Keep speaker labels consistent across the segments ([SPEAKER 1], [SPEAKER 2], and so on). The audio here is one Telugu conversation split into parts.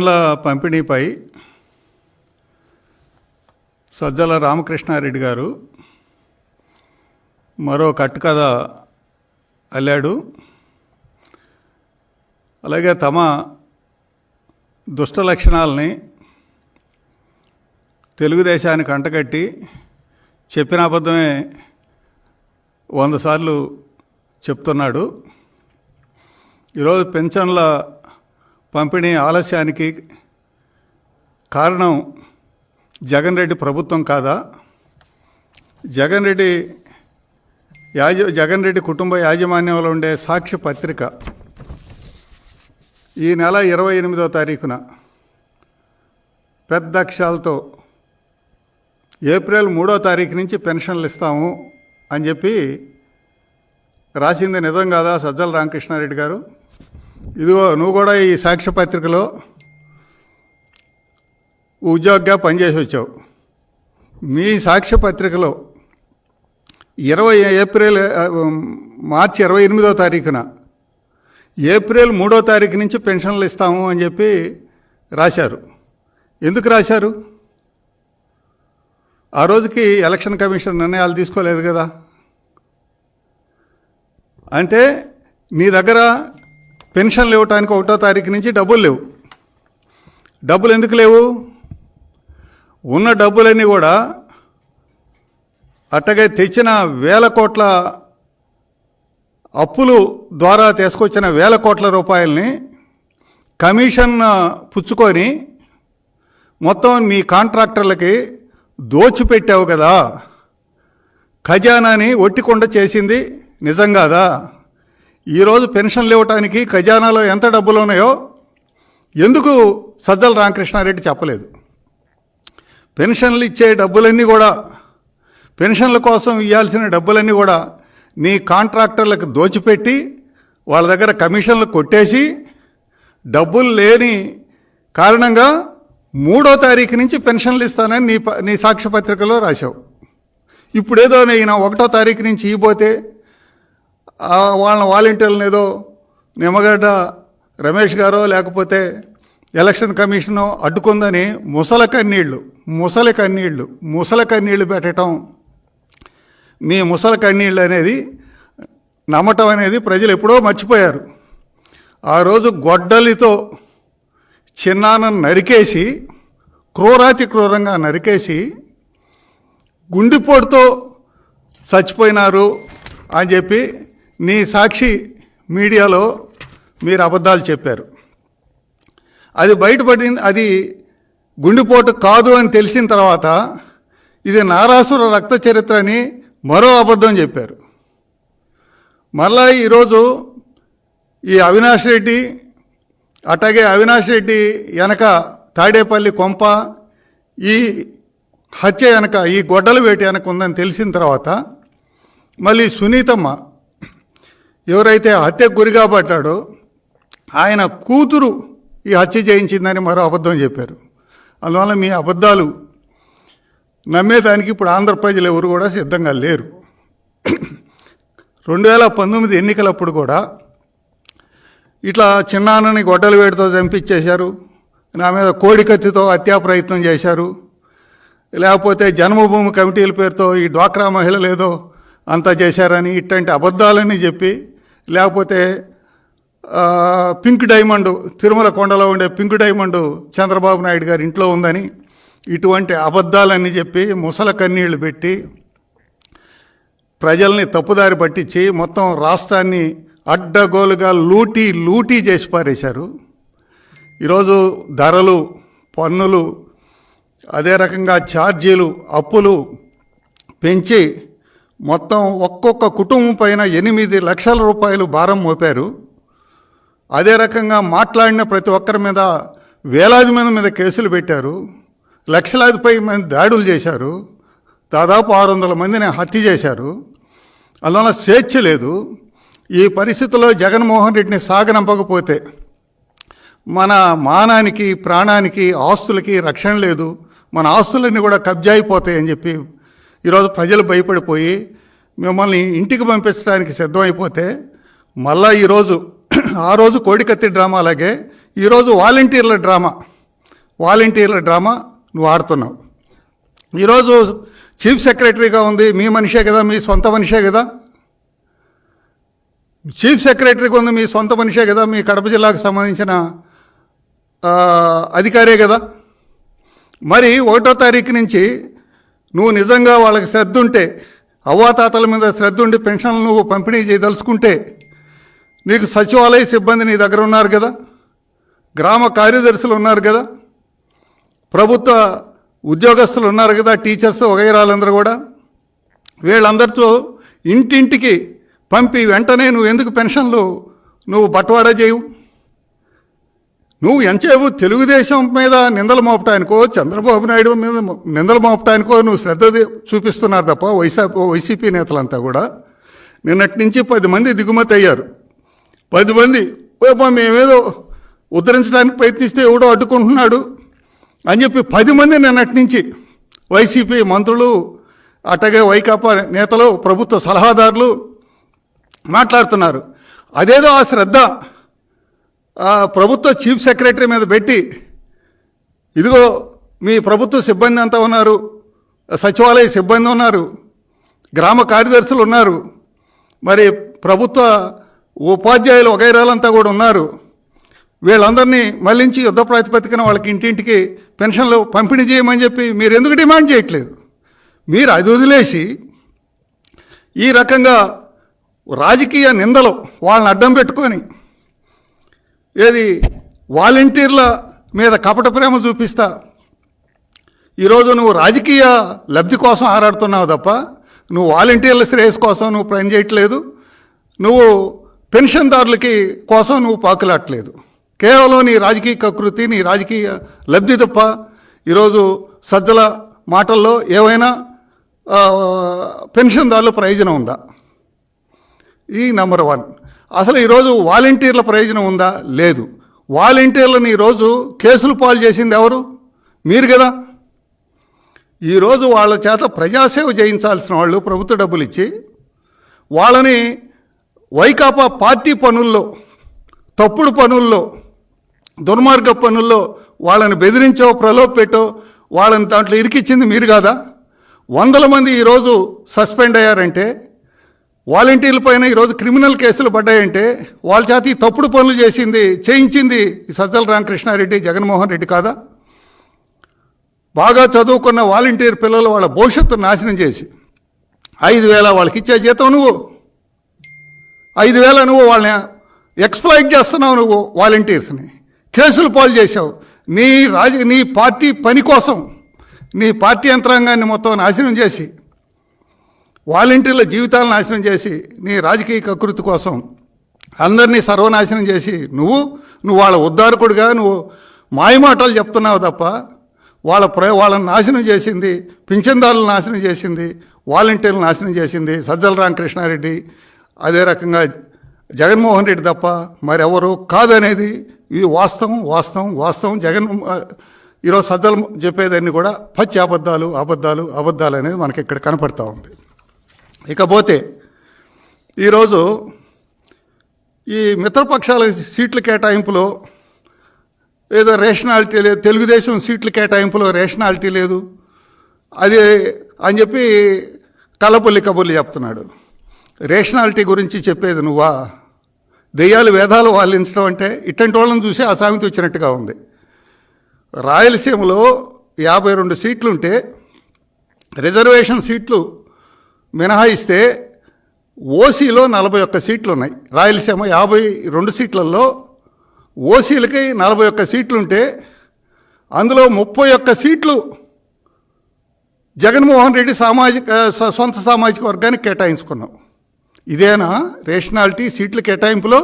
[SPEAKER 1] ల పంపిణీపై సజ్జల రామకృష్ణారెడ్డి గారు మరో కట్టుకథ అల్లాడు. అలాగే తమ దుష్ట లక్షణాలని తెలుగుదేశానికి అంటగట్టి చెప్పిన అబద్ధమే వంద సార్లు చెప్తున్నాడు. ఈరోజు పెన్షన్ల పంపిణీ ఆలస్యానికి కారణం జగన్ రెడ్డి ప్రభుత్వం కాదా? జగన్ రెడ్డి యాజ జగన్ రెడ్డి కుటుంబ యాజమాన్యంలో ఉండే సాక్ష్య పత్రిక ఈ నెల ఇరవై ఎనిమిదో తారీఖున పెద్ద అక్షరాలతో ఏప్రిల్ మూడో తారీఖు నుంచి పెన్షన్లు ఇస్తాము అని చెప్పి రాసింది నిజం కాదా సజ్జల రామకృష్ణారెడ్డి గారు? ఇదిగో నువ్వు కూడా ఈ సాక్ష్య పత్రికలో ఉద్యోగిగా పనిచేసి వచ్చావు. మీ సాక్ష్య పత్రికలో ఇరవై ఏప్రిల్ మార్చి ఇరవై ఎనిమిదో తారీఖున ఏప్రిల్ మూడో తారీఖు నుంచి పెన్షన్లు ఇస్తాము అని చెప్పి రాశారు. ఎందుకు రాశారు? ఆ రోజుకి ఎలక్షన్ కమిషన్ నిర్ణయాలు తీసుకోలేదు కదా. అంటే నీ దగ్గర పెన్షన్లు ఇవ్వటానికి ఒకటో తారీఖు నుంచి డబ్బులు లేవు. డబ్బులు ఎందుకు లేవు? ఉన్న డబ్బులన్నీ కూడా అట్టగే తెచ్చిన వేల కోట్ల అప్పులు ద్వారా తీసుకొచ్చిన వేల కోట్ల రూపాయలని కమిషన్ పుచ్చుకొని మొత్తం మీ కాంట్రాక్టర్లకి దోచిపెట్టావు కదా. ఖజానాని ఒట్టికొండ చేసింది నిజం కాదా? ఈరోజు పెన్షన్లు ఇవ్వటానికి ఖజానాలో ఎంత డబ్బులు ఉన్నాయో ఎందుకు సజ్జల రామకృష్ణారెడ్డి చెప్పలేదు? పెన్షన్లు ఇచ్చే డబ్బులన్నీ కూడా పెన్షన్ల కోసం ఇవ్వాల్సిన డబ్బులన్నీ కూడా నీ కాంట్రాక్టర్లకు దోచిపెట్టి వాళ్ళ దగ్గర కమిషన్లు కొట్టేసి డబ్బులు లేని కారణంగా మూడో తారీఖు నుంచి పెన్షన్లు ఇస్తానని నీ ప- నీ సాక్ష్యపత్రికలో రాశావు. ఇప్పుడేదో నేను ఒకటో తారీఖు నుంచి ఇవ్వబోతే వాళ్ళ వాలంటీర్లను ఏదో నిమ్మగడ్డ రమేష్ గారో లేకపోతే ఎలక్షన్ కమిషను అడ్డుకుందని ముసల కన్నీళ్ళు ముసలి కన్నీళ్ళు ముసల కన్నీళ్ళు పెట్టడం మీ ముసల కన్నీళ్ళు అనేది నమ్మటం అనేది ప్రజలు ఎప్పుడో మర్చిపోయారు. ఆ రోజు గొడ్డలితో చిన్నాను నరికేసి క్రూరాతి క్రూరంగా నరికేసి గుండెపోటుతో చచ్చిపోయినారు అని చెప్పి నీ సాక్షి మీడియాలో మీరు అబద్ధాలు చెప్పారు. అది బయటపడింది అది గుండెపోటు కాదు అని తెలిసిన తర్వాత ఇది నారాసుర రక్త చరిత్ర అని మరో అబద్ధం చెప్పారు. మళ్ళా ఈరోజు ఈ అవినాష్ రెడ్డి అట్లాగే అవినాష్ రెడ్డి వెనక తాడేపల్లి కొంప ఈ హత్య వెనక ఈ గొడ్డల వేటి వెనక ఉందని తెలిసిన తర్వాత మళ్ళీ సునీతమ్మ ఎవరైతే హత్యకు గురిగా పడ్డాడో ఆయన కూతురు ఈ హత్య చేయించిందని మరో అబద్ధం చెప్పారు. అందువల్ల మీ అబద్ధాలు నమ్మేదానికి ఇప్పుడు ఆంధ్ర ప్రజలు ఎవరు కూడా సిద్ధంగా లేరు. రెండు వేల పంతొమ్మిది ఎన్నికలప్పుడు కూడా ఇట్లా చిన్నాన్నని గొడ్డలు వేడితో చంపించేశారు నా మీద కోడి కత్తితో హత్యా ప్రయత్నం చేశారు లేకపోతే జన్మభూమి కమిటీల పేరుతో ఈ డ్వాక్రా మహిళలు ఏదో అంతా చేశారని ఇట్లాంటి అబద్ధాలని చెప్పి లేకపోతే పింక్ డైమండ్ తిరుమల కొండలో ఉండే పింక్ డైమండ్ చంద్రబాబు నాయుడు గారి ఇంట్లో ఉందని ఇటువంటి అబద్ధాలని చెప్పి ముసల కన్నీళ్ళు పెట్టి ప్రజల్ని తప్పుదారి పట్టించి మొత్తం రాష్ట్రాన్ని అడ్డగోలుగా లూటీ లూటీ చేసి పారేశారు. ఈరోజు ధరలు పన్నులు అదే రకంగా ఛార్జీలు అప్పులు పెంచి మొత్తం ఒక్కొక్క కుటుంబం పైన ఎనిమిది లక్షల రూపాయలు భారం మోపారు. అదే రకంగా మాట్లాడిన ప్రతి ఒక్కరి మీద వేలాది మంది మీద కేసులు పెట్టారు. లక్షలాది పై మంది దాడులు చేశారు. దాదాపు ఆరు వందల మందిని హత్య చేశారు. అందువల్ల స్వేచ్ఛ లేదు. ఈ పరిస్థితుల్లో జగన్మోహన్ రెడ్డిని సాగనంపకపోతే మన మానానికి ప్రాణానికి ఆస్తులకి రక్షణ లేదు. మన ఆస్తులన్నీ కూడా కబ్జా అయిపోతాయని చెప్పి ఈరోజు ప్రజలు భయపడిపోయి మిమ్మల్ని ఇంటికి పంపించడానికి సిద్ధమైపోతే మళ్ళా ఈరోజు ఆ రోజు కోడికత్తి డ్రామా అలాగే ఈరోజు వాలంటీర్ల డ్రామా. వాలంటీర్ల డ్రామా నువ్వు ఆడుతున్నావు. ఈరోజు చీఫ్ సెక్రటరీగా ఉంది మీ మనిషే కదా మీ సొంత మనిషే కదా. చీఫ్ సెక్రటరీగా ఉంది మీ సొంత మనిషే కదా మీ కడప జిల్లాకు సంబంధించిన అధికారే కదా. మరి ఒకటో తారీఖు నుంచి నువ్వు నిజంగా వాళ్ళకి శ్రద్ధ ఉంటే అవ్వాతాతల మీద శ్రద్ధ ఉండి పెన్షన్లు నువ్వు పంపిణీ చేయదలుచుకుంటే నీకు సచివాలయ సిబ్బంది నీ దగ్గర ఉన్నారు కదా? గ్రామ కార్యదర్శులు ఉన్నారు కదా? ప్రభుత్వ ఉద్యోగస్తులు ఉన్నారు కదా? టీచర్స్ వగైరాలందరూ కూడా. వీళ్ళందరితో ఇంటింటికి పంపి వెంటనే నువ్వు ఎందుకు పెన్షన్లు నువ్వు బట్వాడా చేయవు? నువ్వు ఎంచేవు తెలుగుదేశం మీద నిందలు మోపటానికో చంద్రబాబు నాయుడు మీద నిందలు మోపటానికో నువ్వు శ్రద్ధ చూపిస్తున్నారు తప్ప వైసీపీ వైసీపీ నేతలంతా కూడా. నిన్నటి నుంచి పది మంది దిగుమతి అయ్యారు. పది మంది "ఓపా, మేమేదో ఉద్ధరించడానికి ప్రయత్నిస్తే ఎవడో అడ్డుకుంటున్నాడు అని చెప్పి పది మంది నిన్నటి నుంచి వైసీపీ మంత్రులు అట్టగే వైకాపా నేతలు ప్రభుత్వ సలహాదారులు మాట్లాడుతున్నారు. అదేదో ఆ శ్రద్ధ ప్రభుత్వ చీఫ్ సెక్రటరీ మీద పెట్టి ఇదిగో మీ ప్రభుత్వ సిబ్బంది అంతా ఉన్నారు సచివాలయ సిబ్బంది ఉన్నారు గ్రామ కార్యదర్శులు ఉన్నారు మరి ప్రభుత్వ ఉపాధ్యాయులు వగైరాలంతా కూడా ఉన్నారు. వీళ్ళందరినీ మళ్ళించి యుద్ధ ప్రాతిపదికన వాళ్ళకి ఇంటింటికి పెన్షన్లు పంపిణీ చేయమని చెప్పి మీరు ఎందుకు డిమాండ్ చేయట్లేదు? మీరు అది వదిలేసి ఈ రకంగా రాజకీయ నిందలు వాళ్ళని అడ్డం పెట్టుకొని ఏది? వాలంటీర్ల మీద కపట ప్రేమ చూపిస్తా. ఈరోజు నువ్వు రాజకీయ లబ్ధి కోసం ఆరాడుతున్నావు తప్ప నువ్వు వాలంటీర్ల శ్రేయస్ కోసం నువ్వు పని చేయట్లేదు. నువ్వు పెన్షన్దారులకి కోసం నువ్వు పాకులాట్లేదు కేవలం నీ రాజకీయ కకృతి నీ రాజకీయ లబ్ధి తప్ప ఈరోజు సజ్జల మాటల్లో ఏవైనా పెన్షన్దారుల ప్రయోజనం ఉందా? ఈ నెంబర్ వన్. అసలు ఈరోజు వాలంటీర్ల ప్రయోజనం ఉందా? లేదు. వాలంటీర్లను ఈరోజు కేసులు పాలు చేసింది ఎవరు? మీరు కదా. ఈరోజు వాళ్ళ చేత ప్రజాసేవ చేయించాల్సిన వాళ్ళు ప్రభుత్వ డబ్బులు ఇచ్చి వాళ్ళని వైకాపా పార్టీ పనుల్లో తప్పుడు పనుల్లో దుర్మార్గ పనుల్లో వాళ్ళని బెదిరించో ప్రలోభ పెట్టో వాళ్ళని దాంట్లో ఇరికిచ్చింది మీరు కాదా? వందల మంది ఈరోజు సస్పెండ్ అయ్యారంటే వాలంటీర్ల పైన ఈరోజు క్రిమినల్ కేసులు పడ్డాయంటే వాళ్ళ చేతి తప్పుడు పనులు చేసింది చేయించింది సజ్జల రామకృష్ణారెడ్డి జగన్మోహన్ రెడ్డి కాదా? బాగా చదువుకున్న వాలంటీర్ పిల్లలు వాళ్ళ భవిష్యత్తును నాశనం చేసి ఐదు వేల వాళ్ళకి ఇచ్చే జీతం నువ్వు. ఐదు వేల నువ్వు వాళ్ళని ఎక్స్ప్లాయిట్ చేస్తున్నావు నువ్వు వాలంటీర్స్ని. కేసులు పాలు చేసావు నీ రాజ నీ పార్టీ పని కోసం నీ పార్టీ యంత్రాంగాన్ని మొత్తం నాశనం చేసి వాలంటీర్ల జీవితాలను నాశనం చేసి నీ రాజకీయ కకృతి కోసం అందరినీ సర్వనాశనం చేసి నువ్వు నువ్వు వాళ్ళ ఉద్ధారకుడిగా నువ్వు మాయమాటలు చెప్తున్నావు తప్ప వాళ్ళ ప్ర వాళ్ళని నాశనం చేసింది పింఛన్దారులను నాశనం చేసింది వాలంటీర్లు నాశనం చేసింది సజ్జల రామకృష్ణారెడ్డి. అదే రకంగా జగన్మోహన్ రెడ్డి తప్ప మరెవరు కాదనేది ఇది వాస్తవం వాస్తవం వాస్తవం. జగన్ ఈరోజు సజ్జలు చెప్పేదాన్ని కూడా పచ్చి అబద్ధాలు అబద్ధాలు అబద్ధాలు అనేది మనకి ఇక్కడ కనపడతా ఉంది. ఇకపోతే ఈరోజు ఈ మిత్రపక్షాల సీట్ల కేటాయింపులో ఏదో రేషనాలిటీ లేదు తెలుగుదేశం సీట్ల కేటాయింపులో రేషనాలిటీ లేదు. అది అని చెప్పి కలపల్లి కబుర్లు చెప్తున్నాడు. రేషనాలిటీ గురించి చెప్పేది నువ్వా? దెయ్యాలు వేదాలు వాలించడం అంటే ఇట్టంటి వాళ్ళని చూసి ఆ సామెత వచ్చినట్టుగా ఉంది. రాయలసీమలో యాభై రెండు సీట్లుంటే రిజర్వేషన్ సీట్లు మినహాయిస్తే ఓసీలో నలభై ఒక్క సీట్లు ఉన్నాయి రాయలసీమ యాభై రెండు సీట్లలో ఓసీలకి నలభై ఒక్క సీట్లుంటే అందులో ముప్పై ఒక్క సీట్లు జగన్మోహన్ రెడ్డి సామాజిక సొంత సామాజిక వర్గానికి కేటాయించుకున్నాం. ఇదేనా రేషనాలిటీ సీట్ల కేటాయింపులో?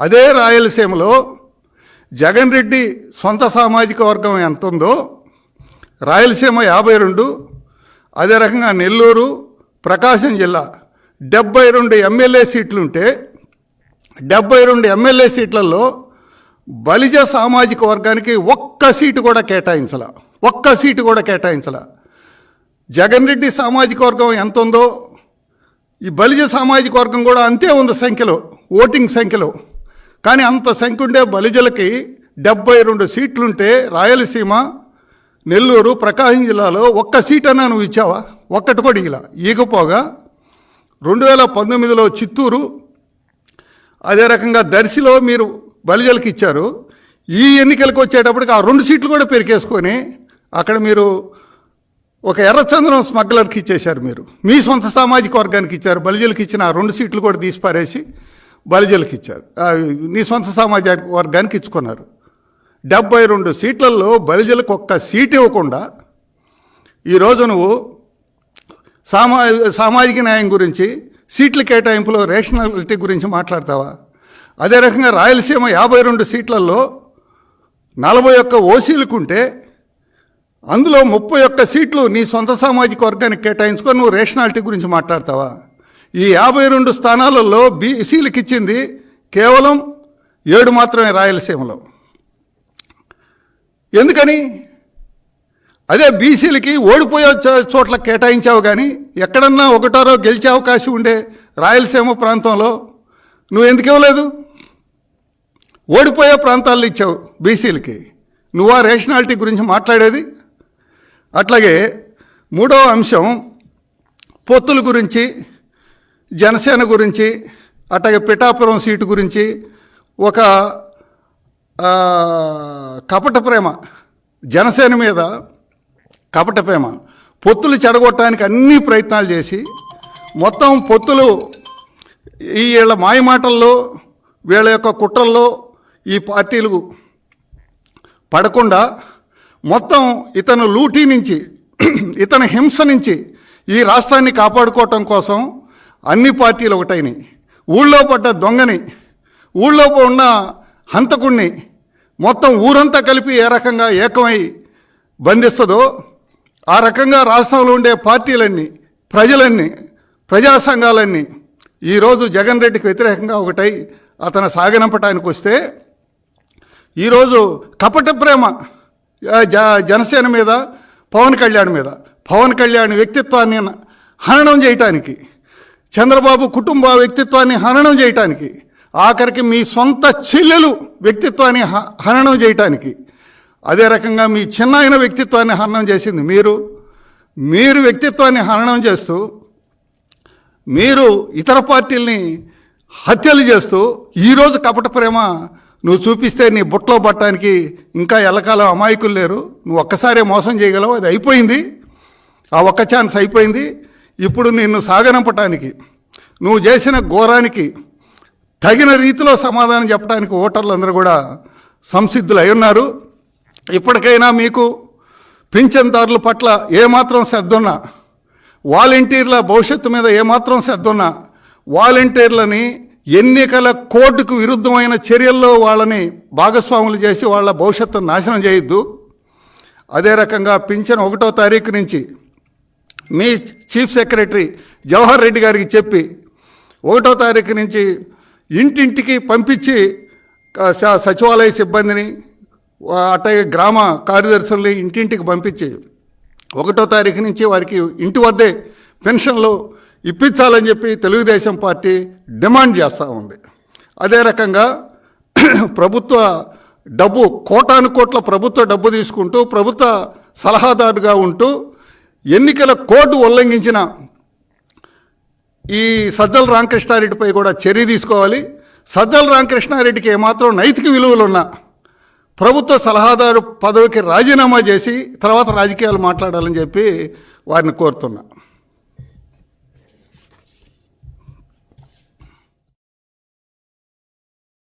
[SPEAKER 1] అదే రాయలసీమలో జగన్ రెడ్డి సొంత సామాజిక వర్గం ఎంత ఉందో రాయలసీమ యాభై రెండు అదే రకంగా నెల్లూరు ప్రకాశం జిల్లా డెబ్బై రెండు ఎమ్మెల్యే సీట్లుంటే డెబ్బై రెండు ఎమ్మెల్యే సీట్లలో బలిజ సామాజిక వర్గానికి ఒక్క సీటు కూడా కేటాయించాల ఒక్క సీటు కూడా కేటాయించాల. జగన్ రెడ్డి సామాజిక వర్గం ఎంత ఉందో ఈ బలిజ సామాజిక వర్గం కూడా అంతే ఉంది సంఖ్యలో ఓటింగ్ సంఖ్యలో. కానీ అంత సంఖ్య ఉండే బలిజలకి డెబ్బై రెండు సీట్లుంటే రాయలసీమ నెల్లూరు ప్రకాశం జిల్లాలో ఒక్క సీట్ అన్నా నువ్వు ఇచ్చావా? ఒక్కటి కూడా ఇలా ఇకపోగా రెండు వేల పంతొమ్మిదిలో చిత్తూరు అదే రకంగా దర్శిలో మీరు బలిజలకి ఇచ్చారు. ఈ ఎన్నికలకు వచ్చేటప్పటికి ఆ రెండు సీట్లు కూడా పెరికేసుకొని అక్కడ మీరు ఒక ఎర్రచంద్రం స్మగ్లర్కి ఇచ్చేశారు మీరు. మీ సొంత సామాజిక వర్గానికి ఇచ్చారు. బలిజలకి ఇచ్చిన ఆ రెండు సీట్లు కూడా తీసిపారేసి బలిజలకి ఇచ్చారు. నీ సొంత సామాజిక వర్గానికి ఇచ్చుకున్నారు. డెబ్బై రెండు సీట్లలో బలిజలకు ఒక్క సీట్ ఇవ్వకుండా ఈరోజు నువ్వు సామా సామాజిక న్యాయం గురించి సీట్ల కేటాయింపులో రేషనాలిటీ గురించి మాట్లాడతావా? అదే రకంగా రాయలసీమ యాభై రెండు సీట్లలో నలభై ఒక్క ఓసీలకుంటే అందులో ముప్పై ఒక్క సీట్లు నీ సొంత సామాజిక వర్గానికి కేటాయించుకొని నువ్వు రేషనాలిటీ గురించి మాట్లాడతావా? ఈ యాభై రెండు స్థానాలలో బీసీలకు ఇచ్చింది కేవలం ఏడు మాత్రమే రాయలసీమలో. ఎందుకని? అదే బీసీలకి ఓడిపోయే చో- చోట్ల కేటాయించావు కానీ ఎక్కడన్నా ఒకటారో గెలిచే అవకాశం ఉండే రాయలసీమ ప్రాంతంలో నువ్వు ఎందుకు ఇవ్వలేదు? ఓడిపోయే ప్రాంతాల్లో ఇచ్చావు బీసీలకి. నువ్వు ఆ రేషనాలిటీ గురించి మాట్లాడేది? అట్లాగే మూడవ అంశం పొత్తుల గురించి జనసేన గురించి అట్లాగే పిఠాపురం సీటు గురించి ఒక కపట ప్రేమ. జనసేన మీద కపట ప్రేమ. పొత్తులు చెడగొట్టడానికి అన్ని ప్రయత్నాలు చేసి మొత్తం పొత్తులు ఈ వీళ్ళ మాయమాటల్లో వీళ్ళ యొక్క కుట్రల్లో ఈ పార్టీలు పడకుండా మొత్తం ఇతను లూటీ నుంచి ఇతని హింస నుంచి ఈ రాష్ట్రాన్ని కాపాడుకోవటం కోసం అన్ని పార్టీలు ఒకటైనవి ఊళ్ళో పడ్డ దొంగని ఊళ్ళో ఉన్న హంతకుణ్ణి మొత్తం ఊరంతా కలిపి ఏ రకంగా ఏకమై బంధిస్తుందో ఆ రకంగా రాష్ట్రంలో ఉండే పార్టీలన్నీ ప్రజలన్నీ ప్రజా సంఘాలన్నీ ఈరోజు జగన్ రెడ్డికి వ్యతిరేకంగా ఒకటై అతను సాగనంపటానికి వస్తే ఈరోజు కపట ప్రేమ జ జనసేన మీద పవన్ కళ్యాణ్ మీద పవన్ కళ్యాణ్ వ్యక్తిత్వాన్ని హననం చేయటానికి చంద్రబాబు కుటుంబ వ్యక్తిత్వాన్ని హననం చేయటానికి ఆఖరికి మీ సొంత చెల్లెలు వ్యక్తిత్వాన్ని హ- హననం చేయటానికి. అదే రకంగా మీ చిన్నాయన వ్యక్తిత్వాన్ని హననం చేసింది మీరు. మీరు వ్యక్తిత్వాన్ని హననం చేస్తూ మీరు ఇతర పార్టీల్ని హత్యలు చేస్తూ ఈరోజు కపట ప్రేమ నువ్వు చూపిస్తే నీ బుట్టలో పట్టడానికి ఇంకా ఎల్లకాలం అమాయకులు లేరు. నువ్వు ఒక్కసారే మోసం చేయగలవు. అది అయిపోయింది. ఆ ఒక్క ఛాన్స్ అయిపోయింది. ఇప్పుడు నిన్ను సాగనంపటానికి నువ్వు చేసిన ఘోరానికి తగిన రీతిలో సమాధానం చెప్పడానికి ఓటర్లు అందరూ కూడా సంసిద్ధులు అయి ఉన్నారు. ఇప్పటికైనా మీకు పింఛన్దారుల పట్ల ఏమాత్రం శ్రద్ధ ఉన్నా వాలంటీర్ల భవిష్యత్తు మీద ఏమాత్రం శ్రద్ధ ఉన్నా వాలంటీర్లని ఎన్నికల కోర్టుకు విరుద్ధమైన చర్యల్లో వాళ్ళని భాగస్వాములు చేసి వాళ్ళ భవిష్యత్తును నాశనం చేయొద్దు. అదే రకంగా పింఛన్ ఒకటో తారీఖు నుంచి మీ చీఫ్ సెక్రటరీ జవహర్ రెడ్డి గారికి చెప్పి ఒకటో తారీఖు నుంచి ఇంటింటికి పంపించి సచివాలయ సిబ్బందిని అట్టే అట్లాగే గ్రామ కార్యదర్శుల్ని ఇంటింటికి పంపించి ఒకటో తారీఖు నుంచి వారికి ఇంటి వద్దే పెన్షన్లు ఇప్పించాలని చెప్పి తెలుగుదేశం పార్టీ డిమాండ్ చేస్తూ ఉంది. అదే రకంగా ప్రభుత్వ డబ్బు కోటాను కోట్ల ప్రభుత్వ డబ్బు తీసుకుంటూ ప్రభుత్వ సలహాదారుగా ఉంటూ ఎన్నికల కోడ్ ఉల్లంఘించిన ఈ సజ్జల రామకృష్ణారెడ్డిపై కూడా చర్య తీసుకోవాలి. సజ్జల రామకృష్ణారెడ్డికి ఏమాత్రం నైతిక విలువలు ఉన్నా ప్రభుత్వ సలహాదారు పదవికి రాజీనామా చేసి తర్వాత రాజకీయాలు మాట్లాడాలని చెప్పి వారిని కోరుతున్నా.